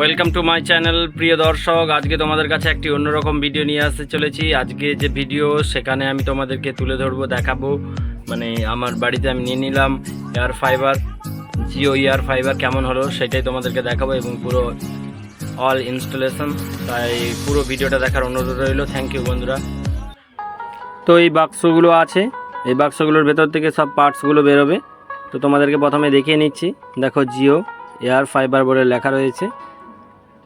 Welcome to my channel প্রিয় দর্শক। আজকে তোমাদের কাছে একটি অন্যরকম ভিডিও নিয়ে আসতে চলেছি। আজকে যে ভিডিও সেখানে আমি তোমাদেরকে তুলে ধরবো, দেখাবো। মানে আমার বাড়িতে আমি নিয়ে নিলাম air fiber Jio air fiber কেমন হলো সেটাই তোমাদেরকে দেখাবো এবং পুরো অল ইনস্টলেশন তাই পুরো ভিডিওটা দেখার অনুরোধ রইল। থ্যাংক ইউ বন্ধুরা। তো এই বাক্সগুলো আছে। এই বাক্সগুলোর ভেতর থেকে সব পার্টসগুলো বেরোবে। তো তোমাদেরকে প্রথমে দেখিয়ে নিচ্ছি। দেখো জিও এয়ার ফাইবার বলে লেখা রয়েছে।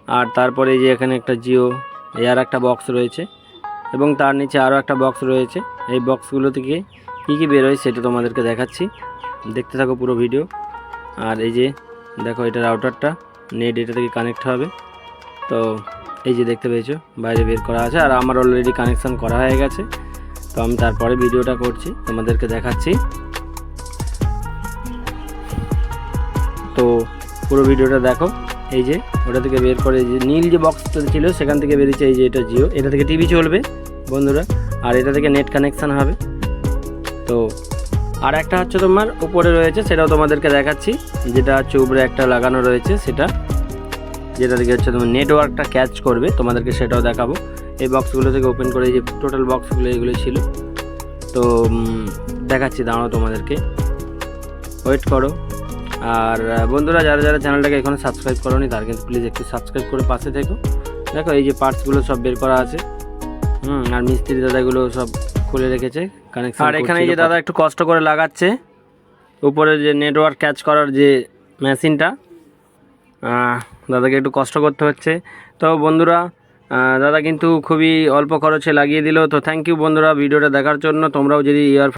আর তারপরে যে এখানে একটা জিও এয়ার একটা বক্স রয়েছে। এবং তার নিচে আরও একটা বক্স রয়েছে। এই বক্সগুলো থেকে কী কী বেরোয় সেটা তোমাদেরকে দেখাচ্ছি। দেখতে থাকো পুরো ভিডিও আর এই যে দেখো এটা রাউটারটা নেট এটা থেকে কানেক্ট হবে। তো এই যে দেখতে পেয়েছ, বাইরে বের করা আছে। আর আমার অলরেডি কানেকশান করা হয়ে গেছে। তো আমি তারপরে ভিডিওটা করছি, তোমাদেরকে দেখাচ্ছি। তো পুরো ভিডিওটা দেখো। এই যে, ওটা থেকে বের করে যে, নীল যে বক্সটা ছিল, সেখান থেকে বেরিয়েছে এই যে এটা জিও। এটা থেকে টিভি চলবে, বন্ধুরা। আর এটা থেকে নেট কানেকশান হবে। তো, আর একটা হচ্ছে তোমার উপরে রয়েছে, সেটাও তোমাদেরকে দেখাচ্ছি। যেটা হচ্ছে উপরে একটা লাগানো রয়েছে, সেটা। যেটা থেকে হচ্ছে তোমার নেটওয়ার্কটা ক্যাচ করবে, তোমাদেরকে সেটাও দেখাবো। এই বক্সগুলো থেকে ওপেন করে যে টোটাল বক্সগুলো এগুলো ছিল। তো দেখাচ্ছি, দাঁড়াও তোমাদেরকে। ওয়েট করো। আর বন্ধুরা যারা যারা চ্যানেলটাকে এখনও সাবস্ক্রাইব করোনি তারা কিন্তু প্লিজ একটু সাবস্ক্রাইব করে পাশে থেকো। দেখো এই যে পার্টসগুলো সব বের করা আছে। হুম আর মিস্ত্রি দাদাগুলো সব খুলে রেখেছে কানেকশন আর এখানে এই যে দাদা একটু কষ্ট করে লাগাচ্ছে উপরে যে নেটওয়ার্ক ক্যাচ করার যে মেশিনটা দাদাকে একটু কষ্ট করতে হচ্ছে। তো বন্ধুরা দাদা কিন্তু খুবই অল্প খরচে লাগিয়ে দিল। তো থ্যাংক ইউ বন্ধুরা ভিডিওটা দেখার জন্য। তোমরাও যদি ইয়ার